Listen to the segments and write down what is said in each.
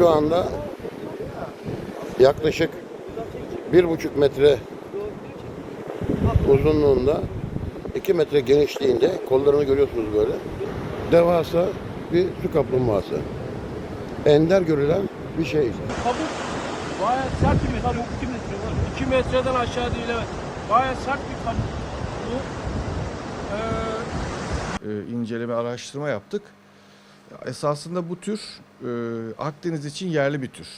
Şu anda yaklaşık bir buçuk metre uzunluğunda 2 metre genişliğinde kollarını görüyorsunuz böyle. Devasa bir su kaplumbağası. Ender görülen bir şey. Kabuk bayağı sert bir kabuk. 2 metre var. 2 metreden aşağı değil evet. Bayağı sert bir kabuk. Bu eee e, inceleme, araştırma yaptık. Esasında bu tür e, Akdeniz için yerli bir tür.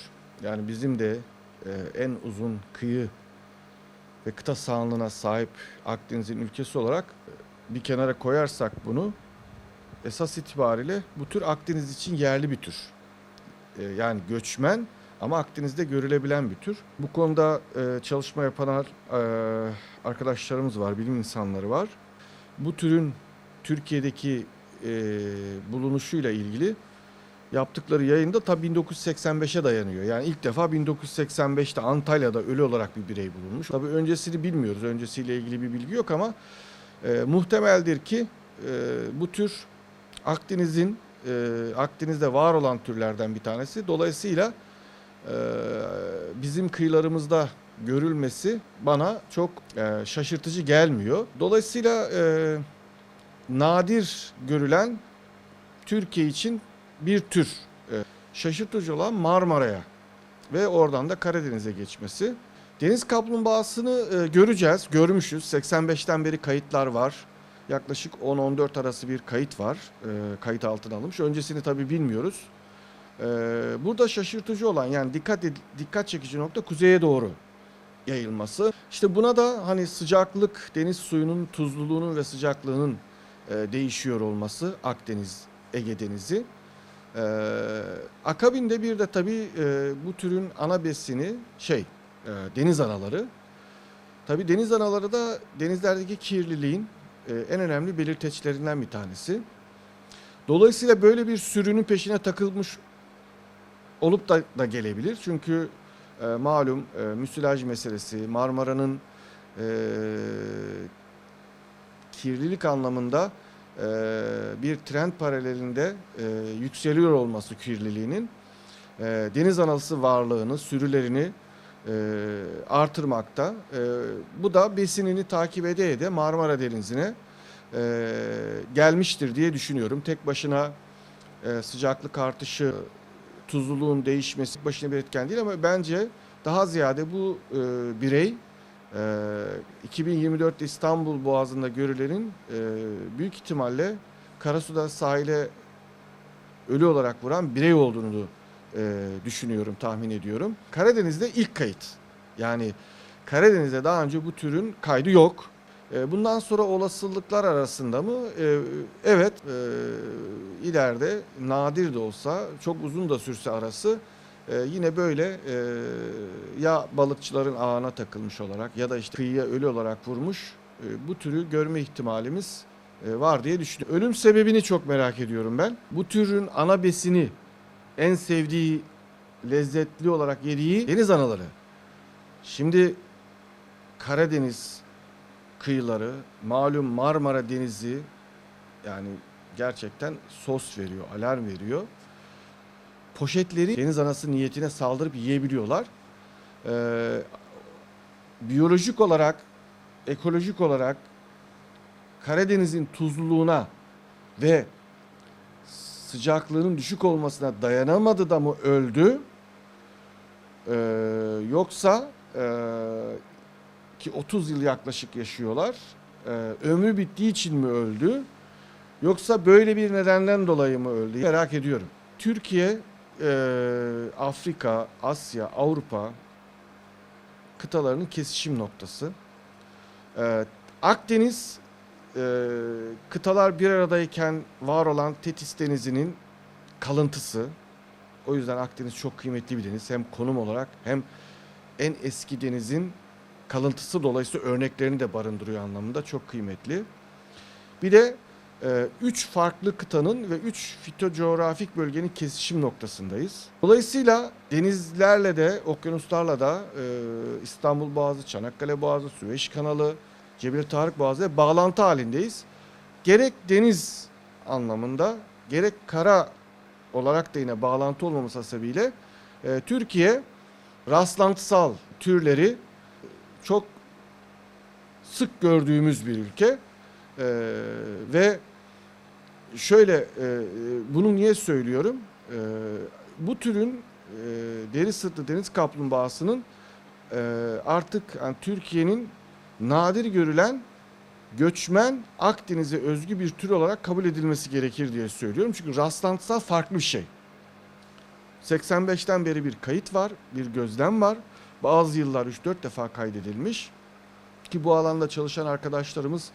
Yani bizim de e, en uzun kıyı ve kıta sahanlığına sahip Akdeniz'in ülkesi olarak e, bir kenara koyarsak bunu esas itibariyle bu tür Akdeniz için yerli bir tür. E, yani göçmen ama Akdeniz'de görülebilen bir tür. Bu konuda e, çalışma yapan e, arkadaşlarımız var, bilim insanları var. Bu türün Türkiye'deki e, bulunuşuyla ilgili yaptıkları yayında tabii 1985'e dayanıyor. Yani ilk defa 1985'te Antalya'da ölü olarak bir birey bulunmuş. Tabii öncesini bilmiyoruz. Öncesiyle ilgili bir bilgi yok ama e, muhtemeldir ki e, bu tür Akdeniz'in e, Akdeniz'de var olan türlerden bir tanesi. Dolayısıyla e, bizim kıyılarımızda görülmesi bana çok e, şaşırtıcı gelmiyor. Dolayısıyla e, nadir görülen Türkiye için bir tür. E, şaşırtıcı olan Marmara'ya ve oradan da Karadeniz'e geçmesi. Deniz kaplumbağasını e, göreceğiz, görmüşüz. 85'ten beri kayıtlar var. Yaklaşık 10-14 arası bir kayıt var. E, kayıt altına alınmış. Öncesini tabii bilmiyoruz. E, burada şaşırtıcı olan yani dikkat dikkat çekici nokta kuzeye doğru yayılması. İşte buna da hani sıcaklık, deniz suyunun tuzluluğunun ve sıcaklığının değişiyor olması Akdeniz, Ege Denizi. E, akabinde bir de tabii e, bu türün ana besini şey e, deniz anaları. Tabii deniz anaları da denizlerdeki kirliliğin e, en önemli belirteçlerinden bir tanesi. Dolayısıyla böyle bir sürünün peşine takılmış olup da, da gelebilir. Çünkü e, malum e, müsilaj meselesi, Marmara'nın e, kirlilik anlamında e, bir trend paralelinde e, yükseliyor olması kirliliğinin e, deniz anası varlığını, sürülerini e, artırmakta. E, bu da besinini takip ede ede Marmara Denizi'ne e, gelmiştir diye düşünüyorum. Tek başına e, sıcaklık artışı, tuzluluğun değişmesi başına bir etken değil ama bence daha ziyade bu e, birey e, 2024'te İstanbul Boğazı'nda görülenin e, büyük ihtimalle Karasu'da sahile ölü olarak vuran birey olduğunu e, düşünüyorum, tahmin ediyorum. Karadeniz'de ilk kayıt. Yani Karadeniz'de daha önce bu türün kaydı yok. E, bundan sonra olasılıklar arasında mı? Evet, ileride nadir de olsa, çok uzun da sürse arası e, yine böyle e, ya balıkçıların ağına takılmış olarak ya da işte kıyıya ölü olarak vurmuş e, bu türü görme ihtimalimiz e, var diye düşünüyorum. Ölüm sebebini çok merak ediyorum ben. Bu türün ana besini en sevdiği lezzetli olarak yediği deniz anaları. Şimdi Karadeniz kıyıları, malum Marmara Denizi yani gerçekten sos veriyor, alarm veriyor. Poşetleri deniz anası niyetine saldırıp yiyebiliyorlar. Ee, biyolojik olarak, ekolojik olarak Karadeniz'in tuzluluğuna ve sıcaklığının düşük olmasına dayanamadı da mı öldü? Ee, yoksa e, ki 30 yıl yaklaşık yaşıyorlar. Ee, ömrü bittiği için mi öldü? Yoksa böyle bir nedenden dolayı mı öldü? Merak ediyorum. Türkiye, Afrika, Asya, Avrupa kıtalarının kesişim noktası. Ee, Akdeniz e, kıtalar bir aradayken var olan Tetis Denizi'nin kalıntısı. O yüzden Akdeniz çok kıymetli bir deniz. Hem konum olarak hem en eski denizin kalıntısı dolayısıyla örneklerini de barındırıyor anlamında çok kıymetli. Bir de e, üç farklı kıtanın ve üç fitocoğrafik bölgenin kesişim noktasındayız. Dolayısıyla denizlerle de okyanuslarla da e, İstanbul Boğazı, Çanakkale Boğazı, Süveyş Kanalı, Cebeli Tarık Boğazı bağlantı halindeyiz. Gerek deniz anlamında gerek kara olarak da yine bağlantı olmaması sebebiyle e, Türkiye rastlantısal türleri çok sık gördüğümüz bir ülke E, ve şöyle e, e, bunu niye söylüyorum? E, bu türün e, deri sırtlı deniz kaplumbağasının e, artık yani Türkiye'nin nadir görülen göçmen Akdeniz'e özgü bir tür olarak kabul edilmesi gerekir diye söylüyorum. Çünkü rastlantısal farklı bir şey. 85'ten beri bir kayıt var, bir gözlem var. Bazı yıllar 3-4 defa kaydedilmiş. Ki bu alanda çalışan arkadaşlarımız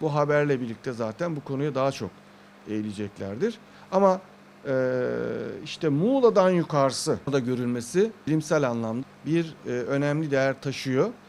bu haberle birlikte zaten bu konuya daha çok eğileceklerdir. Ama eee, işte Muğla'dan yukarısı da görülmesi bilimsel anlamda bir e, önemli değer taşıyor.